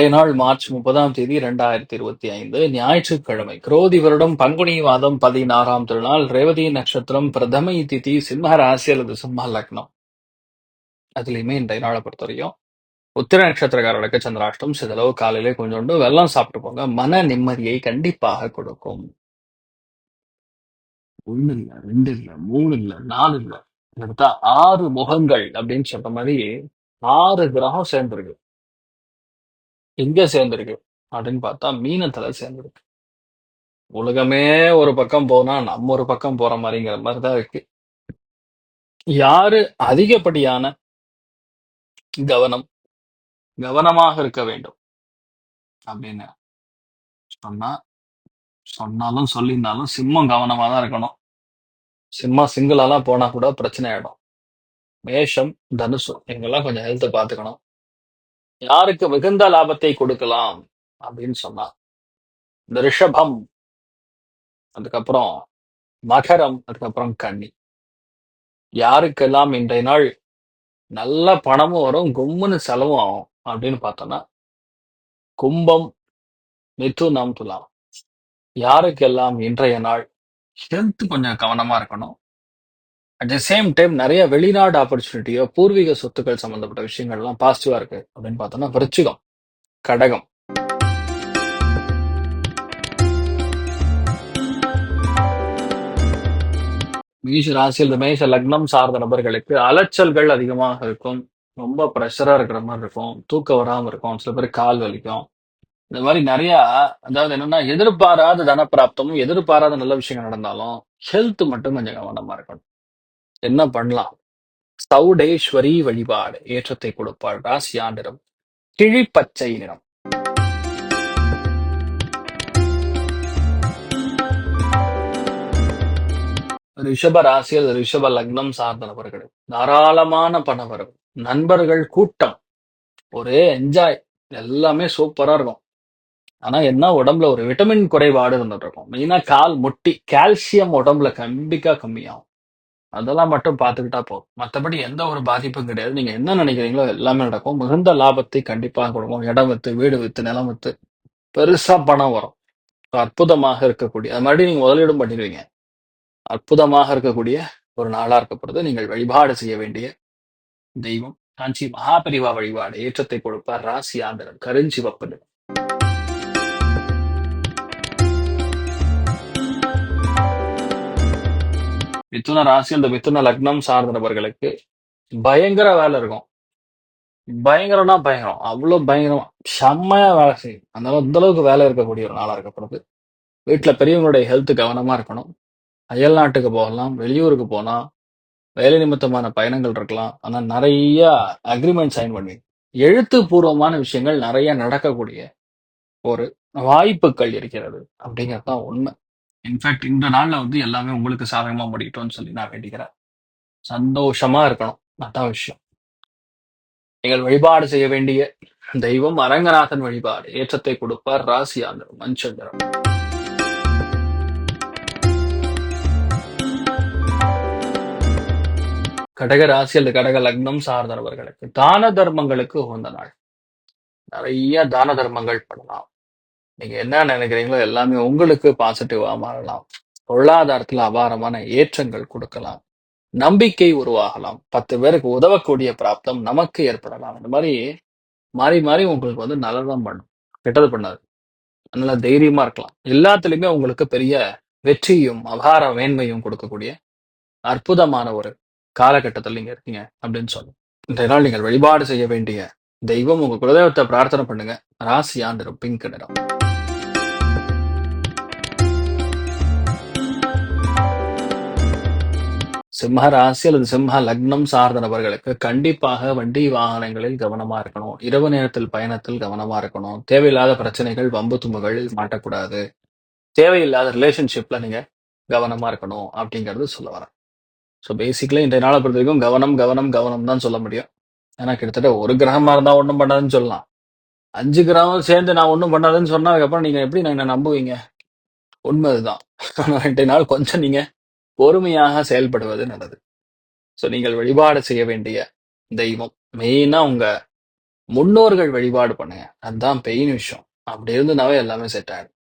இன்றைய நாள் மார்ச் முப்பதாம் தேதி இரண்டாயிரத்தி இருபத்தி ஐந்து ஞாயிற்றுக்கிழமை. குரோதி வருடம் பங்குனி மாதம் பதினாறாம் திருநாள் ரேவதி நட்சத்திரம் பிரதமை திதி சிம்ம ராசி அல்லது சிம்ம லக்னம். அதுலயுமே இன்றைய நாளை பொறுத்தவரையும் உத்திர நட்சத்திரக்காரர்களுக்கு சந்திராஷ்டம் சிதளவு காலையிலே கொஞ்சோண்டு வெள்ளம் சாப்பிட்டு போங்க மன நிம்மதியை கண்டிப்பாக கொடுக்கும். ஒண்ணு இல்ல ரெண்டு இல்ல மூணு இல்ல நாலு இல்ல. எடுத்தா ஆறு முகங்கள் அப்படின்னு சொல்ற மாதிரி ஆறு கிரகம் சேர்ந்திருக்கு. எங்க சேர்ந்திருக்கு? அப்படின்னு பார்த்தா மீனத்துல சேர்ந்திருக்கு. உலகமே ஒரு பக்கம் போனா நம்ம ஒரு பக்கம் போற மாதிரிங்கிற மாதிரி தான் இருக்கு. யாரு அதிகப்படியான கவனம் கவனமாக இருக்க வேண்டும்? அப்படின்னு சொன்னா சொன்னாலும் சொல்லியிருந்தாலும் சிம்மம் கவனமா தான் இருக்கணும். சிம்மா சிங்கிளாலாம் போனா கூட பிரச்சனை ஆயிடும். மேஷம் தனுசு இவங்கெல்லாம் கொஞ்சம் ஹெல்த் பார்த்துக்கணும். யாருக்கு மிகுந்த லாபத்தை கொடுக்கலாம் அப்படின்னு சொன்னா இந்த ரிஷபம் அதுக்கப்புறம் மகரம் அதுக்கப்புறம் கன்னி. யாருக்கெல்லாம் இன்றைய நாள் நல்ல பணமும் வரும் கும்முன்னு செலவும் ஆகும் அப்படின்னு பார்த்தோம்னா கும்பம் மிதுனம் துலாம். யாருக்கெல்லாம் இன்றைய நாள் ஹெல்த் கொஞ்சம் கவனமா இருக்கணும் அட் த சேம் டைம் நிறைய வெளிநாடு ஆப்பர்ச்சுனிட்டியோ பூர்வீக சொத்துக்கள் சம்பந்தப்பட்ட விஷயங்கள்லாம் பாசிட்டிவா இருக்கு அப்படின்னு பார்த்தோம்னா விருச்சிகம் கடகம். மேஷ ராசியில் மேஷ லக்னம் சார்ந்த நபர்களுக்கு அலைச்சல்கள் அதிகமாக இருக்கும். ரொம்ப ப்ரெஷரா இருக்கிற மாதிரி இருக்கும். தூக்கம் வராம இருக்கும். சில பேர் கால் வலிக்கும். இந்த மாதிரி நிறைய அதாவது என்னன்னா எதிர்பாராத தனப்பிராப்தமும் எதிர்பாராத நல்ல விஷயங்கள் நடந்தாலும் ஹெல்த் மட்டும் கொஞ்சம் கவனமா இருக்கணும். என்ன பண்ணலாம்? சௌடேஸ்வரி வழிபாடு ஏற்றத்தை கொடுப்பாள் ராசியா நிறம். கிழிப்பச்சை நிறம். ரிஷப ராசியில் ரிஷப லக்னம் சார்ந்த நபர்கள். தாராளமான பணம் நண்பர்கள் கூட்டம். ஒரே என்ஜாய் எல்லாமே சூப்பரா இருக்கும். ஆனா என்ன உடம்புல ஒரு விட்டமின் குறைபாடு இருந்துட்டு இருக்கும். மெயினா கால் முட்டி. கால்சியம் உடம்புல கண்டிப்பா கம்மியாகும். அதெல்லாம் மட்டும் பார்த்துக்கிட்டா போதும். மற்றபடி எந்த ஒரு பாதிப்பும் கிடையாது. நீங்க என்ன நினைக்கிறீங்களோ எல்லாமே நடக்கும். மிகுந்த லாபத்தை கண்டிப்பாக கொடுக்கும். இடம் வித்து வீடு வித்து நிலம் வித்து பெருசா பணம் வரும். அற்புதமாக இருக்கக்கூடிய அது மாதிரி நீங்க முதலீடும் பண்ணிடுவீங்க. அற்புதமாக இருக்கக்கூடிய ஒரு நாளா இருக்கப்படுது நீங்கள் வழிபாடு செய்ய வேண்டிய தெய்வம். காஞ்சி மகாபரிவா வழிபாடு. ஏற்றத்தை கொடுப்பார் ராசி ஆந்திரன் கருஞ்சிவப்பு மிதுன ராசி அந்த மிதுன லக்னம் சார்ந்த நபர்களுக்கு பயங்கர வேலை இருக்கும். பயங்கரம்னா பயங்கரம். அவ்வளவு பயங்கரம். செம்மையா வேலை செய்யும். அந்த அளவு- அந்த அளவுக்கு வேலை இருக்கக்கூடிய ஒரு நாளா இருக்கப்படுது வீட்டுல பெரியவங்களுடைய ஹெல்த் கவனமா இருக்கணும். அயல் நாட்டுக்கு போகலாம் வெளியூருக்கு போகலாம் வேலை நிமித்தமான பயணங்கள் இருக்கலாம். ஆனால் நிறைய அக்ரிமெண்ட் சைன் பண்ணுவீங்க. எழுத்துப்பூர்வமான விஷயங்கள் நிறைய நடக்கக்கூடிய ஒரு வாய்ப்புகள் இருக்கிறது. அப்படிங்கிறது தான் உண்மை. இன்ஃபேக்ட் இந்த நாளில் வந்து எல்லாமே உங்களுக்கு சாதகமா முடிக்கட்டும்னு சொல்லி நான் வேண்டிக்கிறேன். சந்தோஷமா இருக்கணும். அதான் விஷயம். நீங்கள் வழிபாடு செய்ய வேண்டிய தெய்வம் அரங்கநாதன் வழிபாடு. ஏற்றத்தை கொடுப்பார் ராசி ஆந்திரம் மஞ்சந்திரம். கடக ராசி அல்லது கடக லக்னம் சார்ந்தவர்களுக்கு தான தர்மங்களுக்கு உகந்த நாள். நிறைய தான தர்மங்கள் பண்ணலாம். நீங்க என்ன நினைக்கிறீங்களோ எல்லாமே உங்களுக்கு பாசிட்டிவா மாறலாம். பொருளாதாரத்துல அபாரமான ஏற்றங்கள் கொடுக்கலாம். நம்பிக்கை உருவாகலாம். பத்து பேருக்கு உதவக்கூடிய பிராப்தம் நமக்கு ஏற்படலாம். இந்த மாதிரி மாறி மாறி உங்களுக்கு வந்து நல்லதான் பண்ணும். கெட்டது பண்ணாது. அதனால தைரியமா இருக்கலாம். எல்லாத்துலயுமே உங்களுக்கு பெரிய வெற்றியும் அபார மேன்மையும் கொடுக்கக்கூடிய அற்புதமான ஒரு காலகட்டத்தில் நீங்க இருக்கீங்க அப்படின்னு சொல்லும் இன்றைய நாள் நீங்கள் வழிபாடு செய்ய வேண்டிய தெய்வம் உங்க குலதெய்வத்தை பிரார்த்தனை பண்ணுங்க. ராசியா நிறம் பிங்க் நிறம். சிம்ம ராசி அல்லது சிம்ம லக்னம் சார்ந்த நபர்களுக்கு கண்டிப்பாக வண்டி வாகனங்களில் கவனமா இருக்கணும். இரவு நேரத்தில் பயணத்தில் கவனமா இருக்கணும். தேவையில்லாத பிரச்சனைகள் வம்பு தும்புகள் மாட்டக்கூடாது. தேவையில்லாத ரிலேஷன்ஷிப்ல நீங்க கவனமா இருக்கணும் அப்படிங்கிறது சொல்ல வரேன். ஸோ பேசிக்கலி இன்றைய நாளை பொறுத்த வரைக்கும் கவனம் கவனம் கவனம் தான் சொல்ல முடியும். ஏன்னா கிட்டத்தட்ட ஒரு கிரகமா இருந்தா ஒன்றும் பண்ணாதுன்னு சொல்லலாம். அஞ்சு கிரகம் சேர்ந்து நான் ஒன்றும் பண்ணாதுன்னு சொன்னா அதுக்கப்புறம் நீங்க எப்படி நான் என்ன நம்புவீங்க? உண்மை அதுதான் ரெண்டு இன்றைய நாள் கொஞ்சம் நீங்க பொறுமையாக செயல்படுவது நல்லது. ஸோ நீங்கள் வழிபாடு செய்ய வேண்டிய தெய்வம். மெயினாக உங்க முன்னோர்கள் வழிபாடு பண்ணுங்க அதுதான் பெயின் விஷயம். அப்படி இருந்ததுனாவே எல்லாமே செட் ஆகிடும்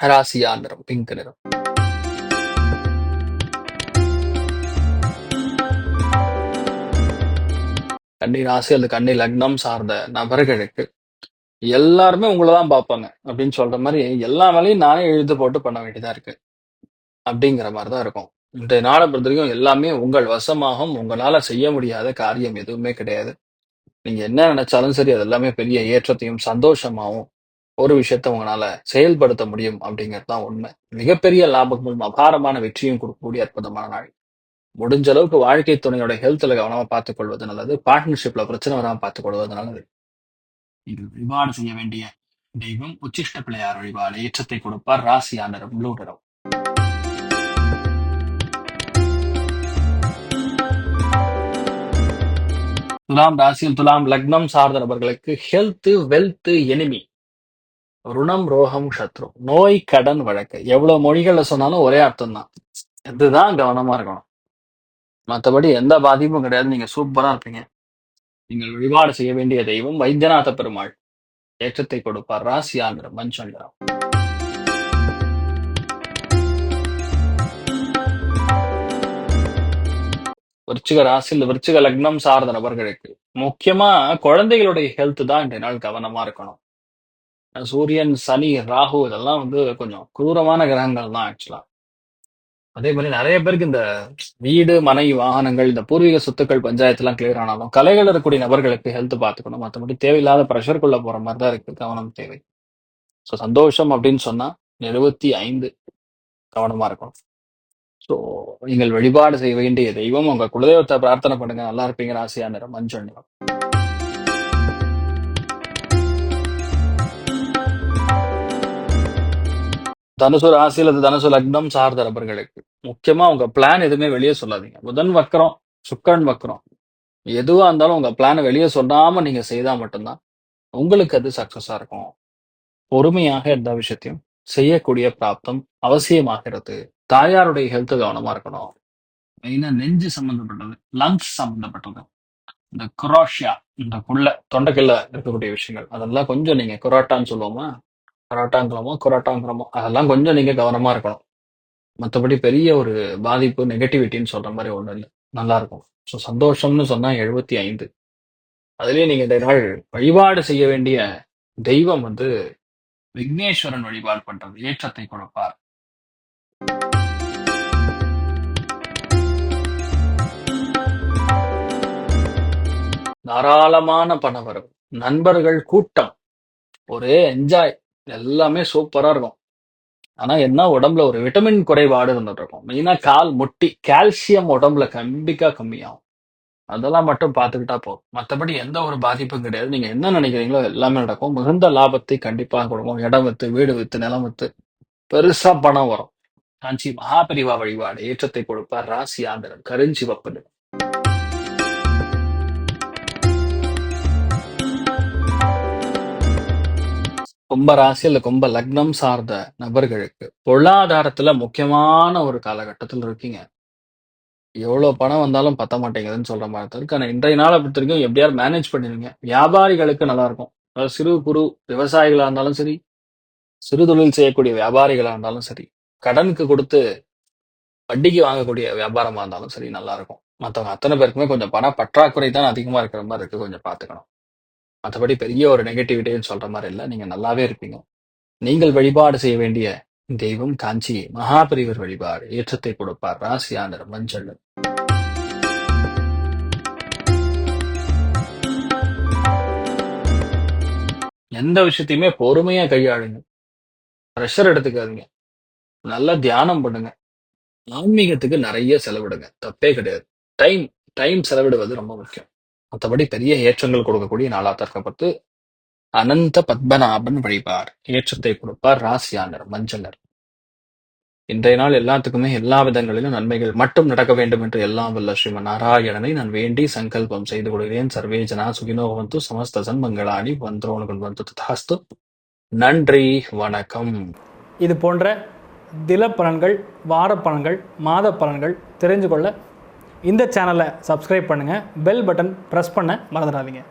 ராசியா நிறம் பிங்க் நிறம். கண்ணி ராசி அல்லது கண்ணி லக்னம் சார்ந்த நபர்களுக்கு எல்லாருமே உங்களை தான் பார்ப்பாங்க. அப்படின்னு சொல்ற மாதிரி எல்லா வேலையும் நானே எழுத்து போட்டு பண்ண வேண்டியதா இருக்கு. அப்படிங்கிற மாதிரி தான் இருக்கும். இன்றைய நாளை பொறுத்த வரைக்கும் எல்லாமே உங்கள் வசமாகும் உங்களால செய்ய முடியாத காரியம் எதுவுமே கிடையாது. நீங்க என்ன நினைச்சாலும் சரி அது எல்லாமே பெரிய ஏற்றத்தையும் சந்தோஷமாவும் ஒரு விஷயத்த உங்களால செயல்படுத்த முடியும் அப்படிங்கிறது தான் உண்மை. மிகப்பெரிய லாபமும் அபாரமான வெற்றியும் கொடுக்கக்கூடிய அற்புதமான நாள். முடிஞ்ச அளவுக்கு வாழ்க்கை துணையோட ஹெல்த்ல கவனமா பார்த்துக் கொள்வது நல்லது பார்ட்னர்ஷிப்ல பிரச்சனை வராமல் பார்த்துக் கொள்வது நல்லது. இது வழிபாடு செய்ய வேண்டிய தெய்வம் உச்சிஷ்ட பிள்ளையார் வழிபாடு ஏற்றத்தை கொடுப்பார் ராசியானரும் லூடரும் துலாம் ராசியில் துலாம் லக்னம் சார்ந்த நபர்களுக்கு ஹெல்த் வெல்த் எனிமி ருணம் ரோகம் சத்ரு. நோய் கடன் வழக்கு. எவ்வளவு மொழிகள்ல சொன்னாலும் ஒரே அர்த்தம் தான் இதுதான் கவனமா இருக்கணும். மற்றபடி எந்த பாதிப்பும் கிடையாது. நீங்க சூப்பரா இருப்பீங்க. நீங்கள் வழிபாடு செய்ய வேண்டிய தெய்வம் வைத்தியநாத பெருமாள். ஏற்றத்தை கொடுப்பார் ராசியா நிறம் மஞ்சள் நிறம் விருச்சிக ராசியில் விருச்சிக லக்னம் சார்ந்த நபர்களுக்கு முக்கியமா குழந்தைகளுடைய ஹெல்த் தான் இன்றைய நாள் கவனமா இருக்கணும். சூரியன் சனி ராகு இதெல்லாம் வந்து கொஞ்சம் கொடூரமான கிரகங்கள் தான் ஆக்சுவலா அதே மாதிரி நிறைய பேருக்கு இந்த வீடு மனை வாகனங்கள் இந்த பூர்வீக சொத்துக்கள் பஞ்சாயத்து எல்லாம் கிளியர் ஆனாலும் கலைகள் இருக்கக்கூடிய நபர்களுக்கு ஹெல்த் பார்த்துக்கணும். மற்றபடி தேவையில்லாத ப்ரெஷருக்குள்ள போற மாதிரி தான் இருக்கு. கவனம் தேவை. ஸோ சந்தோஷம் அப்படின்னு சொன்னா எழுபத்தி ஐந்து கவனமா இருக்கணும். ஸோ நீங்கள் வழிபாடு செய்ய வேண்டிய தெய்வம் உங்க குலதெய்வத்தை பிரார்த்தனை பண்ணுங்க. நல்லா இருப்பீங்க ஆசையா நிறம் மஞ்சள் நிறம். தனுசு ராசி அல்லது தனுசு லக்னம் சார்ந்த நபர்களுக்கு முக்கியமா உங்க பிளான் எதுவுமே வெளியே சொல்லாதீங்க. புதன் வக்கரம் சுக்கரன் வக்கரம் எதுவா இருந்தாலும் உங்க பிளானை வெளியே சொல்லாம நீங்க செய்தா மட்டும்தான் உங்களுக்கு அது சக்சஸா இருக்கும். பொறுமையாக எந்த விஷயத்தையும் செய்யக்கூடிய பிராப்தம் அவசியமாகிறது. தாயாருடைய ஹெல்த் கவனமா இருக்கணும். மெயினா நெஞ்சு சம்பந்தப்பட்டது லங்ஸ் சம்பந்தப்பட்டது. இந்த குரோஷியா இந்த குள்ள தொண்டைக்குள்ள இருக்கக்கூடிய விஷயங்கள் அதெல்லாம் கொஞ்சம் நீங்க குரோட்டான்னு சொல்லுவோமா? கரோட்டாங்கிறோமோ குரோட்டாங்கிறோமோ அதெல்லாம் கொஞ்சம் நீங்க கவனமா இருக்கணும். மற்றபடி பெரிய ஒரு பாதிப்பு நெகட்டிவிட்டின்னு சொல்ற மாதிரி ஒன்றும் இல்லை. நல்லா இருக்கும். ஸோ சந்தோஷம்னு சொன்னா எழுபத்தி ஐந்து. அதுலயே நீங்க இந்த நாள் வழிபாடு செய்ய வேண்டிய தெய்வம் வந்து விக்னேஸ்வரன் வழிபாடு பண்றது ஏற்றத்தை கொடுப்பார். தாராளமான பணவரவு நண்பர்கள் கூட்டம் ஒரே என்ஜாய் எல்லாமே சூப்பரா இருக்கும். ஆனா என்ன உடம்புல ஒரு விட்டமின் குறைபாடு இருந்துட்டு இருக்கும். மெயினா கால் முட்டி கால்சியம் உடம்புல கண்டிப்பா கம்மியாகும். அதெல்லாம் மட்டும் பார்த்துக்கிட்டா போதும். மற்றபடி எந்த ஒரு பாதிப்பும் கிடையாது. நீங்க என்ன நினைக்கிறீங்களோ எல்லாமே நடக்கும். மிகுந்த லாபத்தை கண்டிப்பாக கொடுக்கும். இடம் வித்து வீடு வித்து நிலம் வித்து பெருசா பணம் வரும். காஞ்சி மகாபரிவா வழிபாடு ஏற்றத்தை கொடுப்பார் ராசி ஆந்திரன். கருஞ்சி வப்பது கும்ப ராசி இல்ல கும்ப லக்னம் சார்ந்த நபர்களுக்கு பொருளாதாரத்துல முக்கியமான ஒரு காலகட்டத்தில் இருக்கீங்க. எவ்வளவு பணம் வந்தாலும் பத்த மாட்டேங்குதுன்னு சொல்ற மாதிரி தான் இருக்கு. ஆனா இன்றைய நாளை பொறுத்த வரைக்கும் எப்படியாவது மேனேஜ் பண்ணிருங்க வியாபாரிகளுக்கு நல்லா இருக்கும். அதாவது சிறு குறு விவசாயிகளா இருந்தாலும் சரி சிறு தொழில் செய்யக்கூடிய வியாபாரிகளா இருந்தாலும் சரி கடனுக்கு கொடுத்து வட்டிக்கு வாங்கக்கூடிய வியாபாரமா இருந்தாலும் சரி நல்லா இருக்கும். மற்றவங்க அத்தனை பேருக்குமே கொஞ்சம் பண பற்றாக்குறை தான் அதிகமா இருக்கிற மாதிரி இருக்கு. கொஞ்சம் பார்த்துக்கணும் மற்றபடி பெரிய ஒரு நெகட்டிவிட்டின்னு சொல்ற மாதிரி இல்லை. நீங்க நல்லாவே இருப்பீங்க. நீங்கள் வழிபாடு செய்ய வேண்டிய தெய்வம் காஞ்சி மகாபரிவர் வழிபாடு. ஏற்றத்தை கொடுப்பார் ராசியானர் மஞ்சள் எந்த விஷயத்தையுமே பொறுமையா கையாளுங்க. ப்ரெஷர் எடுத்துக்காதீங்க. நல்லா தியானம் பண்ணுங்க. ஆன்மீகத்துக்கு நிறைய செலவிடுங்க. தப்பே கிடையாது. டைம் டைம் செலவிடுவது ரொம்ப முக்கியம். மற்றபடி பெரிய ஏற்றங்கள் கொடுக்கக்கூடிய நாளா தற்கப்பட்டு அனந்த பத்மநாபன் வழிபார். ஏற்றத்தை கொடுப்பார் ராசியானர் மஞ்சளர். இன்றைய நாள் எல்லாத்துக்குமே எல்லா விதங்களிலும் நன்மைகள் மட்டும் நடக்க வேண்டும் என்று எல்லாம் வல்ல ஸ்ரீமன் நாராயணனை நான் வேண்டி சங்கல்பம் செய்து கொள்கிறேன். சர்வே ஜனா சுகினோ வந்து சமஸ்த சன்மங்களானி வந்தோனுகள் வந்து ததாஸ்து. நன்றி வணக்கம். இது போன்ற தில பலன்கள் வார பலன்கள் மாத பலன்கள் தெரிஞ்சு கொள்ள இந்த சேனலை சப்ஸ்கிரைப் பண்ணுங்கள் பெல் பட்டன் ப்ரெஸ் பண்ண மறந்துடாதீங்க.